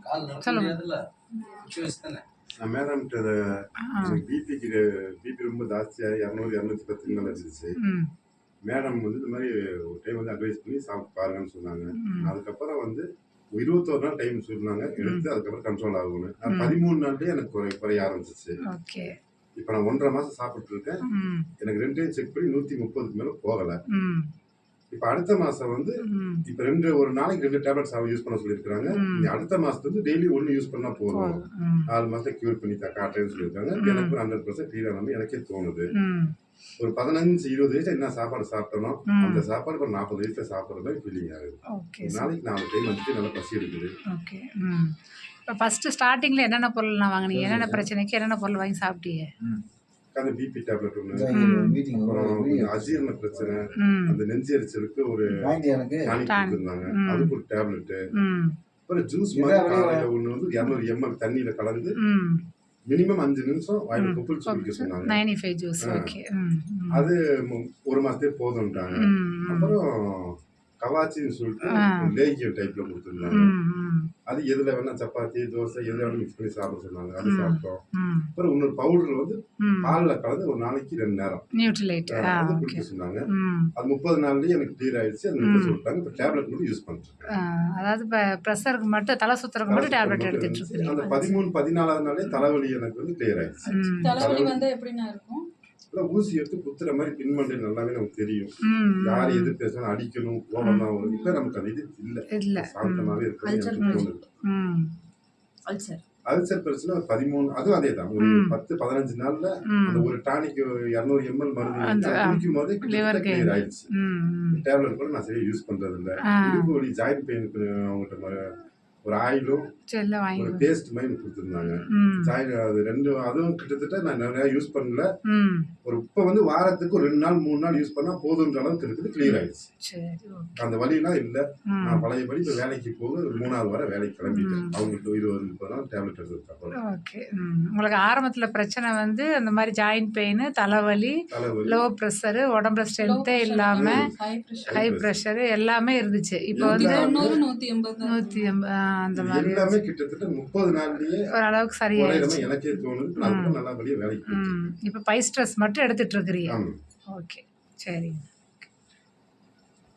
கால் நடக்க சொல்லுங்க. பிபிக்கு பிபி ரொம்ப ஜாஸ்தியாக இரநூறு இரநூத்தி பத்து மேலே இருந்துச்சு. மேடம் வந்து இந்த மாதிரி ஒரு டைம் வந்து அட்வைஸ் பண்ணி சாப்பிட்டு பாருங்கன்னு சொன்னாங்க. அதுக்கப்புறம் வந்து இருபத்தோரு நாள் டைம் சொன்னாங்க. எடுத்து அதுக்கப்புறம் கண்ட்ரோல் ம். பதிமூணு நாள்லயே எனக்கு குறை குறைய ஆரம்பிச்சிச்சு. ஓகே. இப்போ நான் ஒன்றரை மாசம் சாப்பிட்டு இருக்கேன். எனக்கு ரெண்டையும் செக் பண்ணி நூற்றி முப்பதுக்கு மேலே போகலை. இப்போ அடுத்த மாசம் வந்து இப்போ ரெண்டு ஒரு நாளைக்கு ரெண்டு டேப்லெட்ஸ் யூஸ் பண்ண சொல்லியிருக்காங்க அடுத்த மாசத்துல வந்து டெய்லி ஒன்று யூஸ் பண்ணா போதும். போதும். ம் நாலு மாசத்தை கியூர் பண்ணி தா காட்டுறேன்னு சொல்லியிருக்காங்க. எனக்கு ஹண்ட்ரட் பர்சன்ட் கிளியர் ஆனது எனக்கே தோணுது. ஒரு பதினஞ்சு இருபது வயசுல என்ன சாப்பாடு சாப்பிட்டனோ ம். அந்த சாப்பாடு ஒரு நாற்பது வயசுல சாப்பிட்ற மாதிரி ஃபீலிங் ஆகுது. நாளைக்கு நாலு டைம் வந்துட்டு நல்லா பசி எடுக்குது. ஓகே இப்போ ஃபஸ்ட்டு ஸ்டார்டிங்கில் என்னென்ன பொருள்லாம் வாங்குனீங்க? என்னென்ன பிரச்சனைக்கு என்னென்ன பொருள் வாங்கி சாப்பிட்டீங்க? அந்த பிபி டேப்லெட் ஒன்று அப்புறம் அஜீரண பிரச்சனை அந்த நெஞ்சு எரிச்சலுக்கு ஒரு எனக்கு. டானிக் ம். அதுக்கு ஒரு டேப்லெட் ம். அப்புறம் ஜூஸ் மாதிரி ஒன்று வந்து இரநூறு எம்எல் தண்ணியில கலந்து ம். மினிமம் அஞ்சு நிமிஷம் வாயில. கொப்பிள் குடிக்க சொன்னாங்க. அது ஒரு மாசத்துக்கு போதும்ட்டாங்க. அப்புறம் கவாச்சின்னு சொல்லிட்டு. லேகியம் டைப்ல கொடுத்துருந்தாங்க. அது எதுல வேணா சப்பாத்தி தோசை எதுல வேணா மிக்ஸ் பண்ணி சாப்பிட சொன்னாங்க. அது. சாப்பிட்டோம். அப்புறம் இன்னொரு பவுடர் வந்து பால்ல கலந்து ஒரு நாளைக்கு ரெண்டு நேரம். நியூட்ரிலைட் ஆ அது ஓகே. குடிக்க சொன்னாங்க. அது முப்பது நாள்லயே எனக்கு கிளியர் ஆயிடுச்சு. அது நிறுத்த. சொல்லிட்டாங்க இப்போ டேப்லெட் மட்டும் யூஸ் பண்ணிட்டு அதாவது இப்போ ப்ரெஷருக்கு மட்டும் தலை சுத்துறதுக்கு மட்டும் டேப்லெட் எடுத்துட்டு அந்த இருக்கீங்க பதிமூணு பதினாலாவது நாளே தலைவலி எனக்கு வந்து கிளியர் ஆயிடுச்சு. தலைவலி வந்து எப்படிண்ணா இருக்கும்? ஊசி எடுத்து குத்துற மாதிரி பின்மண்டை நல்லாவே நமக்கு தெரியும். ம். யார் எது பேசணும் அடிக்கணும் கோபம் தான் இப்போ நமக்கு அது இது இல்லை. இல்லை. சாந்தமாவே இருக்கிறது அல்சர் பிரச்சனை பதிமூணு அதுவும் அதே தான். ஒரு. பத்து பதினஞ்சு நாள்ல அந்த ஒரு டானிக் இரநூறு எம்எல் மருந்து அந்த, குடிக்கும் போதே. கிளியர் ஆயிடுச்சு. டேப்லெட் கூட நான் சரியா யூஸ் பண்றது இல்ல இடுப்பு வலி ஜாயிண்ட் பெயினுக்கு அவங்ககிட்ட ஒரு ஆயிலும் ஒரு வாங்கி பேஸ்ட் மாதிரி கொடுத்துருந்தாங்க. அது ரெண்டு அதுவும் கிட்டத்தட்ட நான் நிறைய யூஸ் பண்ணல. ஒரு இப்போ வந்து வாரத்துக்கு ஒரு ரெண்டு நாள் மூணு நாள் யூஸ் பண்ணா போதுன்ற அளவுக்கு இருக்குது கிளியர் ஆயிடுச்சு. அந்த வலியெல்லாம் இல்ல. நான் பழையபடி இப்போ வேலைக்கு போக மூணாவது வாரம் வேலைக்கு கிளம்பிட்டேன். அவங்களுக்கு இருபது முப்பது நாள் டேப்லெட் எடுத்ததுக்கு ஓகே உங்களுக்கு ஆரம்பத்தில் பிரச்சனை வந்து அந்த மாதிரி ஜாயிண்ட் பெயின் தலைவலி லோ ப்ரெஷரு உடம்புல ஸ்ட்ரென்த்தே இல்லாமல் ஹை பிரஷர் எல்லாமே இருந்துச்சு. இப்போ நூத்தி வந்து நூத்தி எண்பது. நூற்றி அந்த மாதிரி எல்லாமே கிட்டத்தட்ட முப்பது நாள்லயே ஓரளவுக்கு மாதிரி எனக்கே தோணுது. நான் கூட நல்லபடியா வேலைக்கு இப்போ பை ஸ்ட்ரெஸ் மட்டும் எடுத்துட்டு இருக்கிறீங்க. ஓகே. சரிங்க.